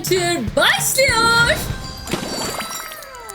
Adventure başlıyor.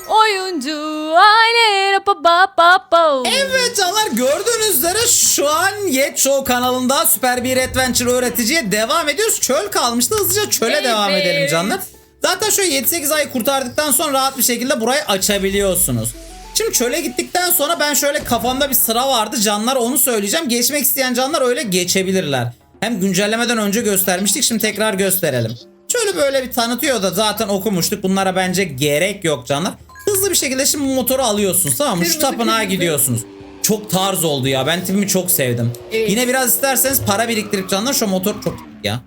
Oyuncu aile pa pa pa pa. Evet canlar gördüğünüz üzere şu an Yet Show kanalında Süper bir Adventure öğreticiye devam ediyoruz. Çöl kalmıştı hızlıca çöle Evet. devam edelim canlar. Zaten şöyle 7-8 ay kurtardıktan sonra rahat bir şekilde burayı açabiliyorsunuz. Şimdi çöle gittikten sonra ben şöyle kafamda bir sıra vardı canlar onu söyleyeceğim. Geçmek isteyen canlar öyle geçebilirler. Hem güncellemeden önce göstermiştik şimdi tekrar gösterelim. Şöyle böyle bir tanıtıyor da zaten okumuştuk. Bunlara bence gerek yok canlar. Hızlı bir şekilde şimdi motoru alıyorsunuz tamam mı? Şu Kırmızı, tapınağa kırmızı. gidiyorsunuz. Çok tarz oldu ya. Ben tipimi çok sevdim. Evet. Yine biraz isterseniz para biriktirip canlar şu motor çok ya.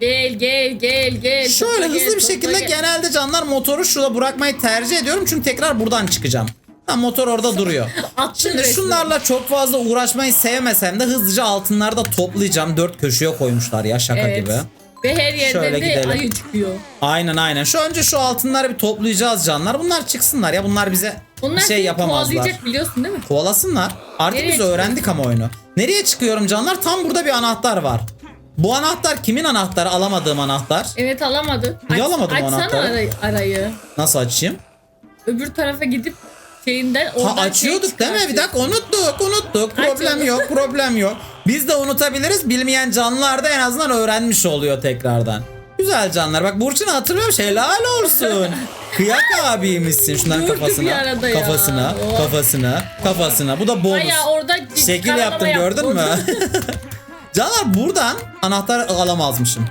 Gel gel gel gel. Şöyle Topla gel, hızlı bir topla şekilde gel. genelde canlar motoru şurada bırakmayı tercih ediyorum. Çünkü tekrar buradan çıkacağım. Ha, motor orada duruyor. Attın Şimdi şunlarla çok fazla uğraşmayı sevmesem de hızlıca altınları da toplayacağım. Dört köşeye koymuşlar ya şaka Evet. gibi. Ve her yerden Şöyle de gidelim. ayı çıkıyor. Aynen aynen. Şu önce şu altınları bir toplayacağız canlar. Bunlar çıksınlar ya. Bunlar bize Onlar bir şey seni yapamazlar. kovalayacak biliyorsun değil mi? Kovalasınlar. Artık Nereye biz öğrendik ama oyunu. Nereye çıkıyorum canlar? Tam burada bir anahtar var. Bu anahtar kimin anahtarı? Alamadığım anahtar. Evet alamadı. Niye alamadım o Açsana anahtarı? arayı, arayı. Nasıl açayım? Öbür tarafa gidip şeyinden oradan Ha açıyorduk şey değil mi? Bir dakika unuttuk unuttuk. Problem Açıyorduk. yok problem yok. Biz de unutabiliriz. Bilmeyen canlılar da en azından öğrenmiş oluyor tekrardan. Güzel canlar. Bak Burçin'i hatırlıyorum. Helal olsun. Kıyak abiymişsin. Şundan Durduk bir kafasına. arada ya. Kafasına. Oh. Kafasına. Kafasına. Bu da bonus. Bayağı orada Şekil karalama yaptım gördün mü? Canlar buradan anahtar alamazmışım.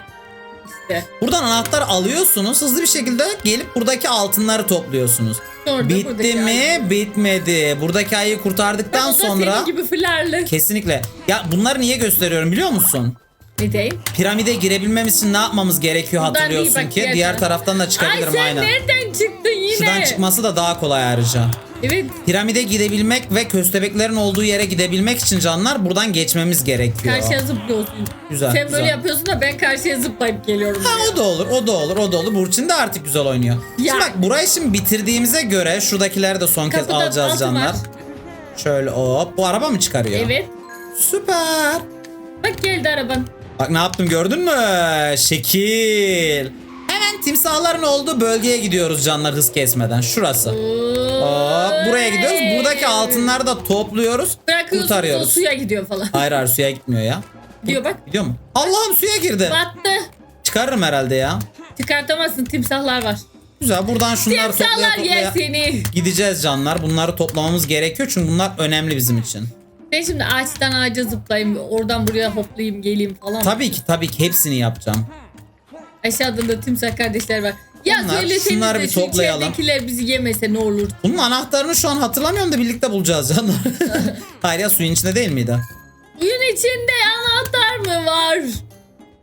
Buradan anahtar alıyorsunuz. Hızlı bir şekilde gelip buradaki altınları topluyorsunuz. Sonra da Bitti mi? ayı. Bitmedi. Buradaki Bak, kurtardıktan da sonra senin gibi fırlarlı. kesinlikle. Ya bunları niye gösteriyorum biliyor musun? Ne diyeyim? Piramide girebilmemiz için ne yapmamız gerekiyor Buradan hatırlıyorsun ki. diğer Diğer taraf. taraftan da Ay çıkabilirim sen aynen. nereden çıktın yine? Şuradan çıkması da daha kolay ayrıca. Evet. Piramide gidebilmek ve köstebeklerin olduğu yere gidebilmek için canlar buradan geçmemiz gerekiyor. Karşıya zıplıyorsun. Güzel, Sen güzel. böyle yapıyorsun da ben karşıya zıplayıp geliyorum. Ha o da olur, o da olur, o da olur. Burçin de artık güzel oynuyor. Ya. Şimdi bak burayı şimdi bitirdiğimize göre şuradakileri de son kez Kapıda alacağız canlar. var. Şöyle hop. Bu araba mı çıkarıyor? Evet. Süper. Bak geldi araban. Bak ne yaptım gördün mü? Şekil. Timsahların olduğu bölgeye gidiyoruz canlar hız kesmeden. Şurası. Hop buraya gidiyoruz. Buradaki altınları da topluyoruz. Bırakıyorsunuz o Kurtarıyoruz. suya gidiyor falan. Hayır hayır suya gitmiyor ya. Diyor bak. Gidiyor mu? Allah'ım suya girdi. Battı. Çıkarırım herhalde ya. Çıkartamazsın timsahlar var. Güzel buradan şunları toplaya Timsahlar yer toplaya seni. gideceğiz canlar. Bunları toplamamız gerekiyor çünkü bunlar önemli bizim için. Ben şimdi ağaçtan ağaca zıplayayım. Oradan buraya hoplayayım geleyim falan. Tabii ki tabii ki hepsini yapacağım. Aşağıda da timsah kardeşler var. Ya Bunlar- söylesenize şunları bir şu toplayalım. içeridekiler bizi yemese ne olur. Bunun anahtarını şu an hatırlamıyorum da birlikte bulacağız canlar. Hayır ya suyun içinde değil miydi? Suyun içinde anahtar mı var?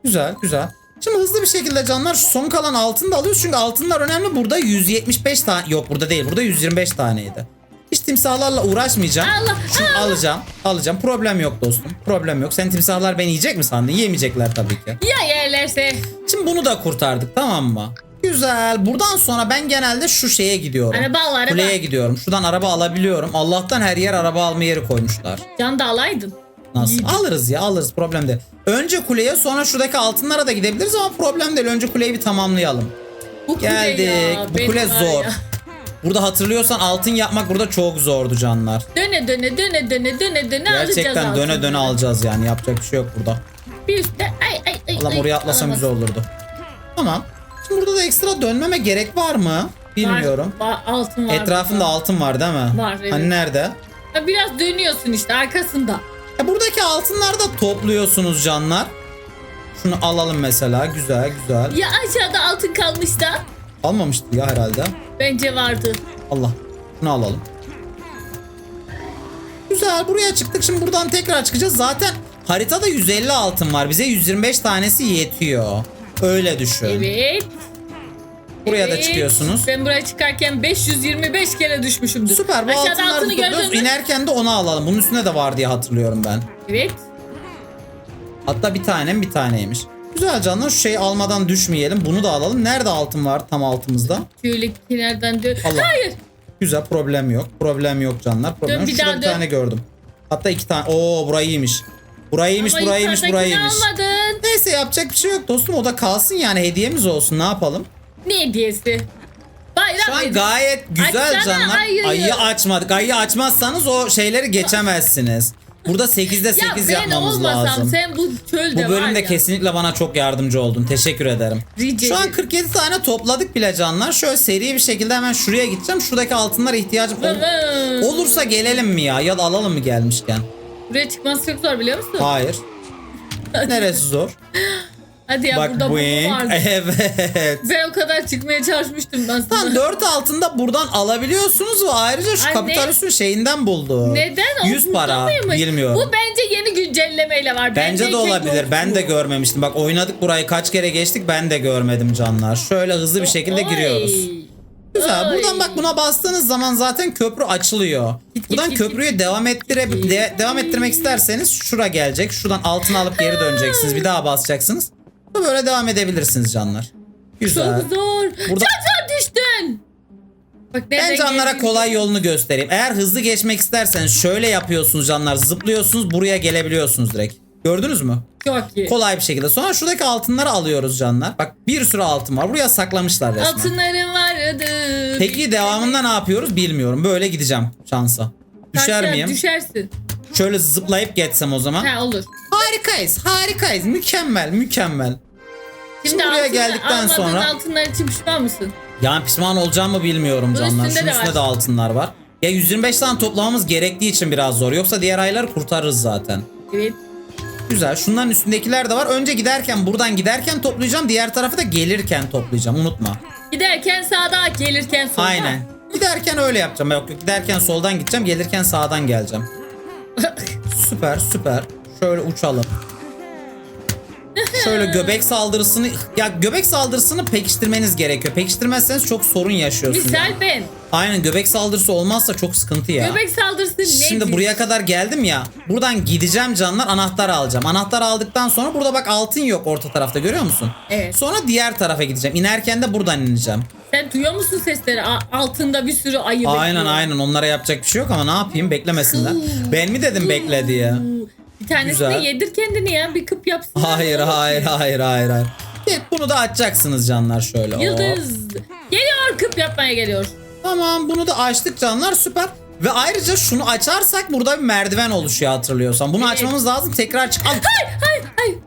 Güzel güzel. Şimdi hızlı bir şekilde canlar şu son kalan altını da alıyoruz. Çünkü altınlar önemli. Burada 175 tane yok burada değil. Burada 125 taneydi. Hiç timsahlarla uğraşmayacağım. Allah, Şimdi alacağım. Alacağım. Problem yok dostum. Problem yok. Sen timsahlar beni yiyecek mi sandın? Yemeyecekler tabii ki. Ya yerlerse? Şimdi bunu da kurtardık tamam mı? Güzel. Buradan sonra ben genelde şu şeye gidiyorum. Araba al, araba. Kuleye gidiyorum. Şuradan araba alabiliyorum. Allah'tan her yer araba alma yeri koymuşlar. Can da alaydın. Nasıl? İyi. Alırız ya alırız problem değil. Önce kuleye sonra şuradaki altınlara da gidebiliriz ama problem değil. Önce kuleyi bir tamamlayalım. Bu kule Geldik. ya, Bu benim kule var zor. ya. Burada hatırlıyorsan altın yapmak burada çok zordu canlar. Döne döne döne döne döne döne alacağız Gerçekten döne altını. döne alacağız yani. Yapacak bir şey yok burada. Bir üstte ay ay ay. Allah'ım ay, oraya atlasam güzel olurdu. Tamam. Şimdi burada da ekstra dönmeme gerek var mı? Bilmiyorum. Var, var, altın var. Etrafında burada. altın var değil mi? Var, evet. Hani nerede? Ha, Biraz dönüyorsun işte arkasında. Ya buradaki altınları da topluyorsunuz canlar. Şunu alalım mesela. Güzel güzel. Ya aşağıda altın kalmış da. Almamıştı ya herhalde. Bence vardı. Allah. Şunu alalım. Güzel buraya çıktık. Şimdi buradan tekrar çıkacağız. Zaten haritada 150 altın var. Bize 125 tanesi yetiyor. Öyle düşün. Evet. Buraya da evet. çıkıyorsunuz. Ben buraya çıkarken 525 kere düşmüşümdür. Süper bu Aşağıda altınları altını topluyoruz. gördün mü? İnerken de onu alalım. Bunun üstünde de var diye hatırlıyorum ben. Evet. Hatta bir tanem bir taneymiş. Güzel canlar şu şeyi almadan düşmeyelim. Bunu da alalım. Nerede altın var tam altımızda? Şöyle kenardan dön. Allah. Hayır. Güzel problem yok. Problem yok canlar. Problem Dön, bir Şurada daha bir dön. tane gördüm. Hatta iki tane. Oo burayı iyiymiş. Burayı iyiymiş, Ama burayı iyiymiş, yukarıdakini burayı iyiymiş. almadın. Neyse yapacak bir şey yok dostum. O da kalsın yani hediyemiz olsun. Ne yapalım? ne hediyesi? Bayram Şu an hediyesi. gayet güzel Açsana canlar. ayıyı. Ayıyı açmadık. Ayıyı açmazsanız o şeyleri geçemezsiniz. Burada 8'de Ya 8 ben yapmamız olmasam lazım. sen bu çölde Bu var bölümde ya. kesinlikle bana çok yardımcı oldun. Teşekkür ederim. Rica Şu an ederim. 47 tane topladık bile canlar. Şöyle seri bir şekilde hemen şuraya gideceğim. Şuradaki altınlara ihtiyacım ol- olursa gelelim mi ya? Ya da alalım mı gelmişken? Buraya çıkması çok zor biliyor musun? Hayır. Neresi zor? Hadi ya Bak burada bu vardı. Evet. Ben o kadar çıkmaya çalışmıştım ben sana. 4 altında buradan alabiliyorsunuz ve ayrıca şu Anne. kapitalist'in şeyinden buldu. Neden? O 100 burada para. mıymış? Bilmiyorum. Bu bence yeni güncellemeyle var. Bence de tek olabilir. yoktu. Ben de görmemiştim. Bak oynadık burayı kaç kere geçtik ben de görmedim canlar. Şöyle hızlı bir şekilde Oy. giriyoruz. Güzel. Oy. Buradan bak buna bastığınız zaman zaten köprü açılıyor. Git, Buradan git, köprüyü git. devam ettire de- devam ettirmek isterseniz şura gelecek. Şuradan altına alıp geri döneceksiniz. Bir daha basacaksınız. Böyle devam edebilirsiniz canlar. Güzel. Çok zor. Burada- Çok zor düştün. Bak Ben canlara kolay yolunu göstereyim. Eğer hızlı geçmek isterseniz şöyle yapıyorsunuz canlar. Zıplıyorsunuz buraya gelebiliyorsunuz direkt. Gördünüz mü? Çok iyi. Kolay bir şekilde. Sonra şuradaki altınları alıyoruz canlar. Bak bir sürü altın var. Buraya saklamışlar resmen. Altınlarım vardı. Peki devamında ne yapıyoruz bilmiyorum. Böyle gideceğim şansa. Düşer Karşıya miyim? Düşersin. Şöyle zıplayıp geçsem o zaman. Ha olur. Harikayız, harikayız. Mükemmel, mükemmel. Şimdi buraya altın- geldikten sonra altınlar için pişman mısın? yani pişman olacağım mı bilmiyorum Bunun canlar. üstünde Şunun de üstünde var. de altınlar var. Ya 125 tane toplamamız gerektiği için biraz zor. Yoksa diğer ayları kurtarırız zaten. Evet. Güzel. Şunların üstündekiler de var. Önce giderken buradan giderken toplayacağım. Diğer tarafı da gelirken toplayacağım. Unutma. Giderken sağda, gelirken solda. Aynen. Giderken öyle yapacağım. Yok yok giderken soldan gideceğim. Gelirken sağdan geleceğim. Süper süper. Şöyle uçalım. Şöyle göbek saldırısını ya göbek saldırısını pekiştirmeniz gerekiyor. Pekiştirmezseniz çok sorun yaşıyorsunuz. Misal ben. Aynen göbek saldırısı olmazsa çok sıkıntı ya. Göbek saldırısı nedir? Şimdi buraya kadar geldim ya. Buradan gideceğim canlar anahtar alacağım. Anahtar aldıktan sonra burada bak altın yok orta tarafta görüyor musun? Evet. Sonra diğer tarafa gideceğim. İnerken de buradan ineceğim. Sen duyuyor musun sesleri? A- altında bir sürü ayı Aynen bekliyor. aynen onlara yapacak bir şey yok ama ne yapayım beklemesinler. Ben mi dedim bekle diye. Tanesini Güzel. yedir kendini ya. Bir kıp yapsın. Hayır hayır hayır hayır hayır. Evet, bunu da açacaksınız canlar şöyle. Hop. Yıldız. Geliyor kıp yapmaya geliyor. Tamam bunu da açtık canlar süper. Ve ayrıca şunu açarsak burada bir merdiven oluşuyor hatırlıyorsan. Bunu Evet. açmamız lazım tekrar çık. Al. Hayır hayır.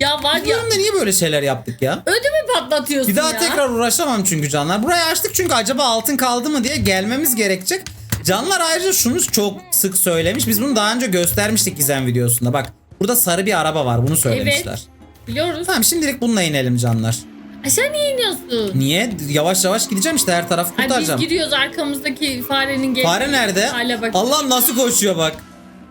Ya var ya bölümde niye böyle şeyler yaptık ya? ödümü patlatıyorsun Bir daha ya. tekrar uğraşamam çünkü canlar. Burayı açtık çünkü acaba altın kaldı mı diye gelmemiz gerekecek. Canlar ayrıca şunu çok sık söylemiş. Biz bunu daha önce göstermiştik Gizem videosunda. Bak burada sarı bir araba var bunu söylemişler. Evet. Biliyoruz. Tamam şimdilik bununla inelim canlar. Aşağı niye iniyorsun? Niye? Yavaş yavaş gideceğim işte her tarafı Ay biz kurtaracağım. giriyoruz arkamızdaki farenin geldiği. Fare nerede? Hale bak. Allah nasıl koşuyor bak.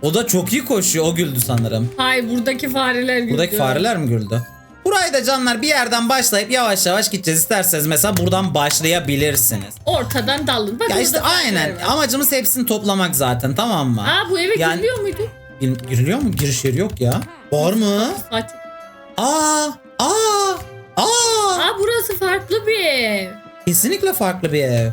O da çok iyi koşuyor. O güldü sanırım. Hayır buradaki fareler güldü. Buradaki fareler mi güldü? Burayı da canlar bir yerden başlayıp yavaş yavaş gideceğiz. İsterseniz mesela buradan başlayabilirsiniz. Ortadan dalın. Bak Ya işte aynen. var. Amacımız hepsini toplamak zaten tamam mı? Aa bu eve Yani- giriliyor muydu? Gir- Giriliyor mu? Giriş yeri yok ya. Var mı? Saç. Aa! Aa! Aa! Aa burası farklı bir ev. Kesinlikle farklı bir ev.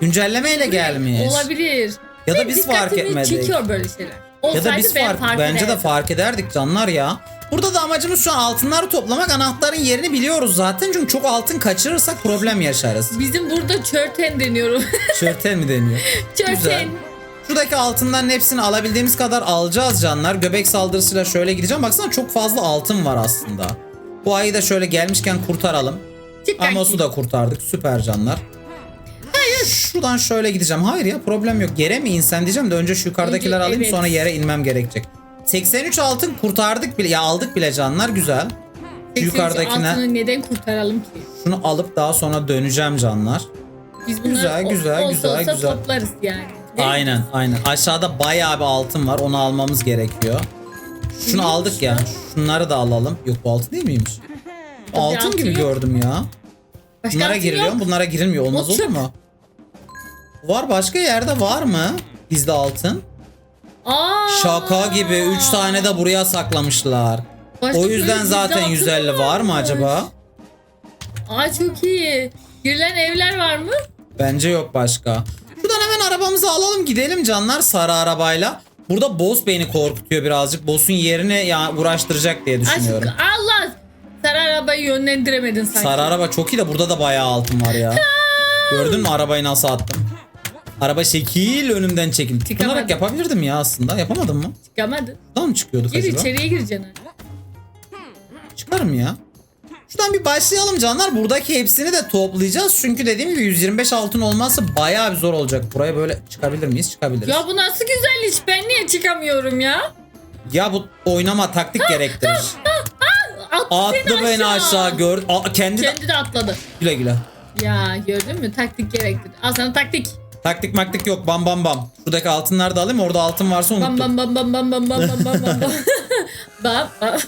Güncellemeyle gelmiş. Olabilir. Ya da Benim biz fark etmedik. çekiyor böyle şeyler. Ya Olsaydı da biz fark, fark bence de fark ederdik canlar ya. Burada da amacımız şu an altınları toplamak. Anahtarın yerini biliyoruz zaten. Çünkü çok altın kaçırırsak problem yaşarız. Bizim burada çörten deniyorum. Şörten mi deniyor? Güzel. çörten. Şuradaki altınların hepsini alabildiğimiz kadar alacağız canlar. Göbek saldırısıyla şöyle gideceğim. Baksana çok fazla altın var aslında. Bu ayı da şöyle gelmişken kurtaralım. Amos'u da kurtardık. Süper canlar. Hayır. Şuradan şöyle gideceğim. Hayır ya problem yok. Yere mi insen diyeceğim de önce şu yukarıdakiler Önce- alayım evet. sonra yere inmem gerekecek. 83 altın kurtardık bile. Ya aldık bile canlar. Güzel. Şu yukarıdakine Altını neden kurtaralım ki? şunu alıp daha sonra döneceğim canlar. Biz bunları Güzel, güzel, olsa güzel, olsa güzel. toplarız yani. Değil mi? Aynen aynen. Aşağıda bayağı bir altın var. Onu almamız gerekiyor. Şunu Neymiş aldık ya. Şunları da alalım. Yok bu altın değil miymiş? Altın altın gibi yok. gördüm ya. Başka Bunlara giriliyor yok. mu? Bunlara girilmiyor. Olmaz olur mu? Var başka yerde var mı? Gizli altın. Aa, Şaka gibi 3 tane de buraya saklamışlar. Başka o yüzden zaten altın 150 var mı acaba? Aa çok iyi. Girilen evler var mı? Bence yok başka. Şuradan hemen arabamızı alalım gidelim canlar sarı arabayla. Burada boss beni korkutuyor birazcık. Boss'un yerini ya uğraştıracak diye Aşk düşünüyorum. Allah. Sarı arabayı yönlendiremedin sanki. Sarı araba çok iyi de burada da bayağı altın var ya. Gördün mü arabayı nasıl attım? Araba şekil önümden çekildi. Çıkamadım. Tutunarak yapabilirdim ya aslında. Yapamadım mı? Çıkamadın. Buradan mı çıkıyorduk Gir acaba? içeriye gireceksin. Çıkarım ya. Şuradan bir başlayalım canlar. Buradaki hepsini de toplayacağız. Çünkü dediğim gibi 125 altın olmazsa bayağı bir zor olacak. Buraya böyle çıkabilir miyiz? Çıkabiliriz. Ya bu nasıl güzel iş? Ben niye çıkamıyorum ya? Ya bu oynama taktik gerektirir. Attı, Attı seni beni aşağı gör. Aa, kendi de Kendi de atladı. güle güle. Ya gördün mü? Taktik gerektir. Al sana taktik. Taktik maktik yok. Bam bam bam. Şuradaki altınları da alayım. Orada altın varsa unuttum. Bam bam bam bam bam bam bam bam bam bam bam. Bam bam.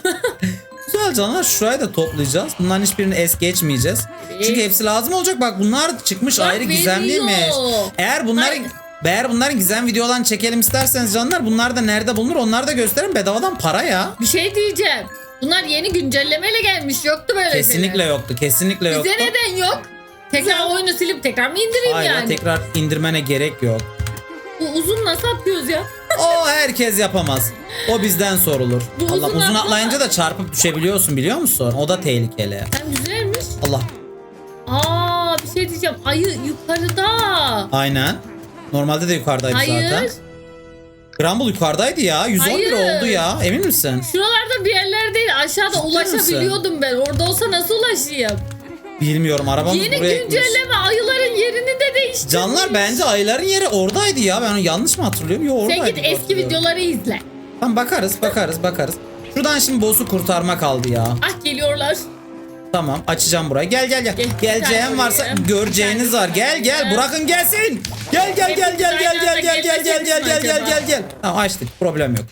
Güzel canlar. Şurayı da toplayacağız. Bunların hiçbirini es geçmeyeceğiz. Çünkü hepsi lazım olacak. Bak bunlar çıkmış Bak, ayrı gizemliymiş. veriyor. Eğer bunların Hayır. eğer bunların gizem videolarını çekelim isterseniz canlar bunlar da nerede bulunur onları da gösterin bedavadan para ya. Bir şey diyeceğim. Bunlar yeni güncellemeyle gelmiş. Yoktu böyle Kesinlikle şeyler. yoktu. Kesinlikle yoktu. Bize neden yok? Tekrar oyunu silip tekrar mı indireyim Hayır yani? tekrar indirmene gerek yok. Bu uzun nasıl atıyoruz ya? O herkes yapamaz. O bizden sorulur. Bu Allah uzun uzun atla- atlayınca da çarpıp düşebiliyorsun biliyor musun? O da tehlikeli. Hem güzelmiş. Allah. Aa bir şey diyeceğim. Ayı yukarıda. Aynen. Normalde de yukarıdaydı Hayır. zaten. Grumble yukarıdaydı ya. 111 Hayır. oldu ya. Emin misin? Şuralarda bir yerlerde aşağıda Ciddi ulaşabiliyordum ben. Orada olsa nasıl ulaşayım? Bilmiyorum arabamız Yeni buraya gitmiş. güncelleme ayıların yerini de değiştirmiş. Canlar bence ayıların yeri oradaydı ya. Ben yanlış mı hatırlıyorum? Yok oradaydı. Sen git eski videoları izle. Tamam bakarız bakarız bakarız. Şuradan şimdi boss'u kurtarma kaldı ya. Ah geliyorlar. Tamam açacağım burayı. Gel gel gel. Gel, Geleceğim gel varsa göreceğiniz var. Gel gel bırakın gelsin. Gel gel gel gel gel gel gel gel gel gel gel gel gel gel. Tamam açtık problem yok.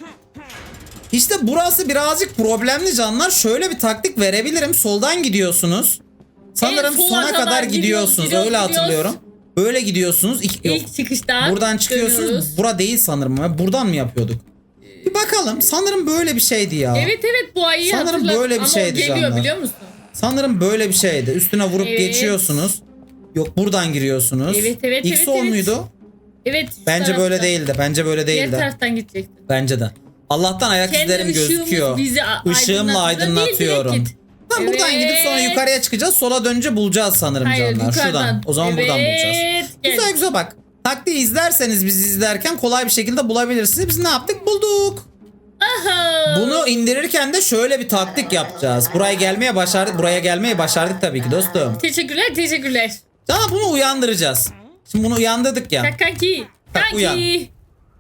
İşte burası birazcık problemli canlar. Şöyle bir taktik verebilirim. Soldan gidiyorsunuz. Sanırım sola sona kadar kadar gidiyorsunuz. gidiyoruz, Öyle gidiyoruz. hatırlıyorum. Böyle gidiyorsunuz. İki, yok. İlk çıkıştan Buradan çıkıyorsunuz. dönüyoruz. Bura değil sanırım. Buradan mı yapıyorduk? Bir bakalım. Sanırım böyle bir şeydi ya. Evet evet bu ayıyı Sanırım hatırladım. böyle bir Ama şeydi geliyor canlar. biliyor musun? Sanırım böyle bir şeydi. Üstüne vurup Evet. geçiyorsunuz. Yok buradan giriyorsunuz. Evet, evet, İlk evet, sol evet. muydu? Evet. Bence böyle tarafta. değildi. Bence böyle Diğer değildi. taraftan gidecektin. Bence de. Allah'tan ayak Kendi izlerim gözüküyor. bizi Işığımla aydınlatıyor. Değil, git. Tamam buradan Evet. gidip sonra yukarıya çıkacağız. Sola dönünce bulacağız sanırım Hayır canlar. yukarıdan. Şuradan. O zaman buradan Evet, bulacağız. gel. Güzel güzel bak. Taktiği izlerseniz bizi izlerken kolay bir şekilde bulabilirsiniz. Biz ne yaptık? Bulduk. Aha. Bunu indirirken de şöyle bir taktik yapacağız. Buraya gelmeye başardık. Buraya gelmeyi başardık tabii ki dostum. Teşekkürler teşekkürler. Sana bunu uyandıracağız. Şimdi bunu uyandırdık ya. Kakaki. Bak, uyan. Kaki.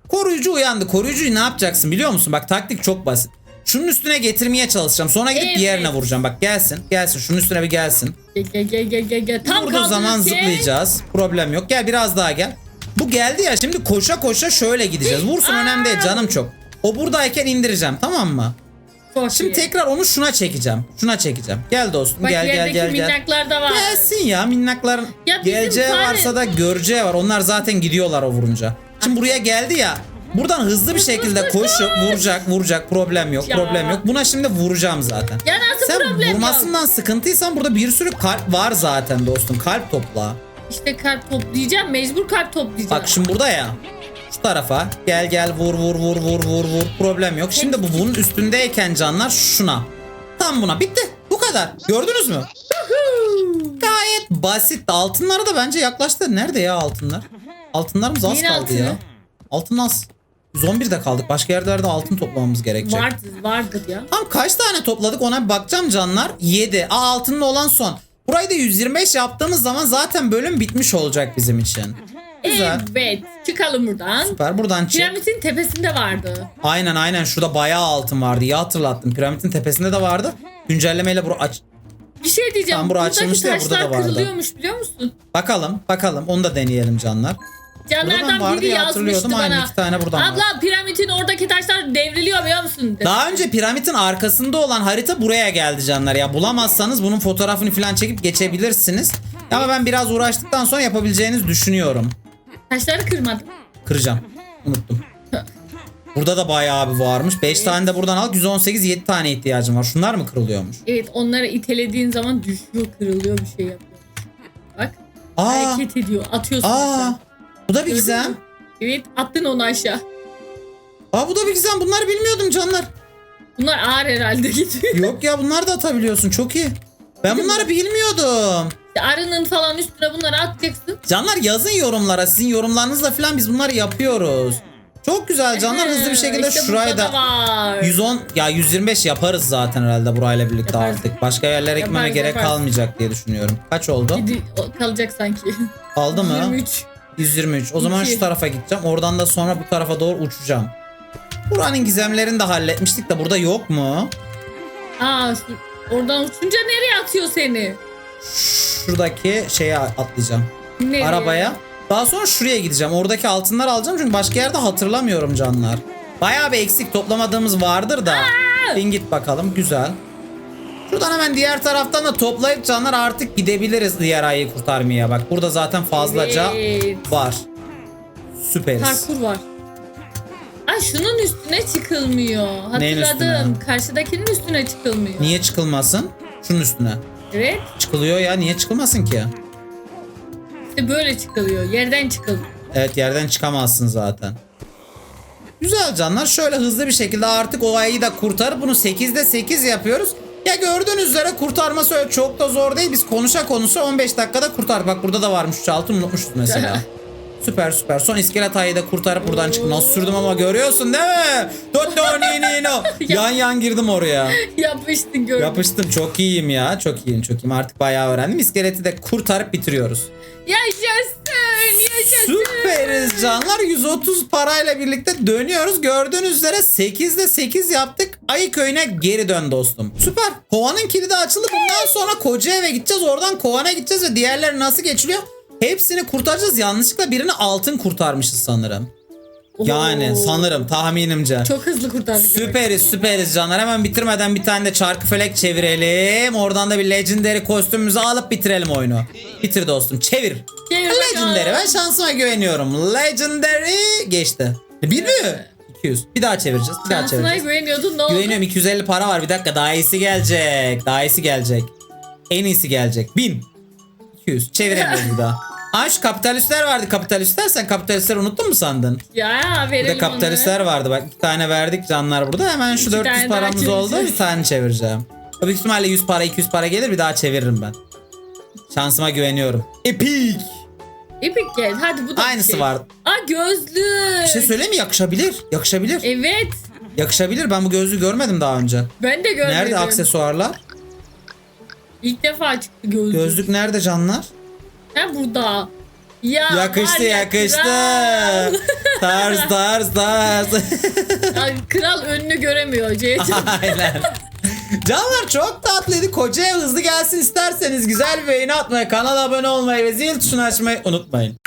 Koruyucu uyandı. Koruyucuyu ne yapacaksın biliyor musun? Bak taktik çok basit. Şunun üstüne getirmeye çalışacağım. Sonra gidip Evet. diğerine vuracağım. Bak gelsin. Gelsin. Şunun üstüne bir gelsin. Gel gel gel gel gel. gel. Tam Vurduğu zaman kaldırırken- zıplayacağız. Problem yok. Gel biraz daha gel. Bu geldi ya şimdi koşa koşa şöyle gideceğiz. Vursun Aa. önemli değil canım çok. O buradayken indireceğim tamam mı? Çok Şimdi iyi. tekrar onu şuna çekeceğim. Şuna çekeceğim. Gel dostum Bak gel gel yerdeki gel gel. minnaklar da var. Gelsin ya minnakların Ya bizim geleceği fare- varsa da göreceği var. Onlar zaten gidiyorlar o vurunca. Şimdi buraya geldi ya. Buradan hızlı bir şekilde koşup vuracak vuracak problem yok Ya. problem yok. Buna şimdi vuracağım zaten. Ya nasıl Sen problem yok? vurmasından sıkıntıysan burada bir sürü kalp var zaten dostum. Kalp topla. İşte kalp toplayacağım. Mecbur kalp toplayacağım. Bak şimdi burada ya. Şu tarafa gel gel vur vur vur vur vur vur problem yok. Şimdi bu bunun üstündeyken canlar şuna. Tam buna bitti. Bu kadar. Gördünüz mü? Gayet basit. Altınlara da bence yaklaştı. Nerede ya altınlar? Altınlarımız az Yine kaldı altını. ya. Altın az. 111'de kaldık. Başka yerlerde altın toplamamız gerekecek. Vardır, vardır ya. Tam kaç tane topladık ona bir bakacağım canlar. 7. Aa altınlı olan son. Burayı da 125 yaptığımız zaman zaten bölüm bitmiş olacak bizim için. Güzel. Evet. Çıkalım buradan. Süper. Buradan çık. Piramidin tepesinde vardı. Aynen aynen şurada bayağı altın vardı. İyi hatırlattın. Piramidin tepesinde de vardı. Güncellemeyle bura aç. Bir şey diyeceğim. Tam bura açılmıştı ya, burada da vardı. kırılıyormuş biliyor musun? Bakalım bakalım onu da deneyelim canlar. Buradan Canlardan biri ya, yazmıştı hatırlıyordum. Bana. iki tane buradan var. Abla piramidin oradaki taşlar devriliyor biliyor musun? dedi. Daha önce piramidin arkasında olan harita buraya geldi canlar. Ya bulamazsanız bunun fotoğrafını falan çekip geçebilirsiniz. Ama ben biraz uğraştıktan sonra yapabileceğinizi düşünüyorum. Taşları kırmadım. Kıracağım. Unuttum. Burada da bayağı bir varmış. 5 tane de buradan al. 118 7 tane ihtiyacım var. Şunlar mı kırılıyormuş? Evet onları itelediğin zaman düşüyor kırılıyor bir şey yapıyor. Bak Aa, hareket ediyor atıyorsun aa. aşağı. Bu da bir gizem. Evet attın onu aşağı. Aa bu da bir gizem. Bunları bilmiyordum canlar. Bunlar ağır herhalde gidiyor. Yok ya bunlar da atabiliyorsun çok iyi. Ben bunları bilmiyordum. İşte Arının falan üstüne bunları atacaksın. Canlar yazın yorumlara. Sizin yorumlarınızla falan biz bunları yapıyoruz. Çok güzel canlar hızlı bir şekilde İşte şurayı da var. 110 ya 125 yaparız zaten herhalde burayla birlikte Yaparız. artık. Başka yerlere gitmeme gerek yaparız. kalmayacak diye düşünüyorum. Kaç oldu? Gidi- kalacak sanki. Aldı mı? 23. 123. O zaman şu tarafa gideceğim. Oradan da sonra bu tarafa doğru uçacağım. Buranın gizemlerini de halletmiştik de burada yok mu? Aa oradan uçunca nereye atıyor seni? Şuradaki şeye atlayacağım. Nereye? Arabaya. Daha sonra şuraya gideceğim. Oradaki altınları alacağım çünkü başka yerde hatırlamıyorum canlar. Bayağı bir eksik toplamadığımız vardır da. Bin git bakalım. Güzel. Şuradan hemen diğer taraftan da toplayıp canlar artık gidebiliriz diğer ayı kurtarmaya. Bak burada zaten fazlaca Evet. var. Süperiz. Parkur var. Ay şunun üstüne çıkılmıyor. Neyin Hatırladım. üstüne? Karşıdakinin üstüne çıkılmıyor. Niye çıkılmasın? Şunun üstüne. Evet. Çıkılıyor ya niye çıkılmasın ki? İşte böyle çıkılıyor. Yerden çıkılıyor. Evet yerden çıkamazsın zaten. Güzel canlar şöyle hızlı bir şekilde artık o ayı da kurtarıp bunu 8'de 8 yapıyoruz. Ya gördüğünüz üzere kurtarması öyle çok da zor değil. Biz konuşa konuşa 15 dakikada kurtar. Bak burada da varmış 3 altın unutmuşuz mesela. süper süper. Son iskelet ayı da kurtarıp buradan çık. Nasıl sürdüm ama görüyorsun değil mi? Dotto ni ni no. Yan yan girdim oraya. Yapıştın gördüm. Yapıştım çok iyiyim ya. Çok iyiyim çok iyiyim. Artık bayağı öğrendim. İskeleti de kurtarıp bitiriyoruz. Yaşasın. Yaşasın. Süperiz canlar. 130 parayla birlikte dönüyoruz. Gördüğünüz üzere 8'de 8 yaptık. Ayı köyüne geri dön dostum. Süper. Kovanın kilidi açıldı. Bundan sonra koca eve gideceğiz. Oradan kovana gideceğiz ve diğerleri nasıl geçiliyor? Hepsini kurtaracağız. Yanlışlıkla birini altın kurtarmışız sanırım. Yani Oo. sanırım tahminimce. Çok hızlı kurtardık. Süperiz süperiz canlar. Hemen bitirmeden bir tane de çarkı felek çevirelim. Oradan da bir legendary kostümümüzü alıp bitirelim oyunu. Bitir dostum çevir. Çevir bakalım. Legendary ben şansıma güveniyorum. Legendary geçti. Bir mi? 200. Bir daha çevireceğiz. Bir daha Şansına çevireceğiz. güveniyordun ne oldu? Güveniyorum 250 para var. Bir dakika daha iyisi gelecek. Daha iyisi gelecek. En iyisi gelecek. 1000. 200. Çeviremiyoruz bir daha. Aa şu kapitalistler vardı. Kapitalistler sen kapitalistleri unuttun mu sandın? Ya verelim Burada kapitalistler vardı bak iki tane verdik canlar burada hemen şu İki 400 tane daha paramız oldu çevireceğiz. bir tane çevireceğim. Büyük ihtimalle 100 para 200 para gelir bir daha çeviririm ben. Şansıma güveniyorum. Epic. Epic gel hadi bu da bir Aynısı şey. var. Aa gözlük. Bir şey söyleyeyim mi yakışabilir. Yakışabilir. Evet. Yakışabilir ben bu gözlüğü görmedim daha önce. Ben de görmedim. Nerede aksesuarlar? İlk defa çıktı gözlük. Gözlük nerede canlar? Ha burada. Ya Yakıştı var ya, yakıştı. Kral. tarz tarz tarz. Ay, kral önünü göremiyor. Aynen. Canlar çok tatlıydı. Koca hızlı gelsin isterseniz güzel bir beğeni atmayı, kanala abone olmayı ve zil tuşunu açmayı unutmayın.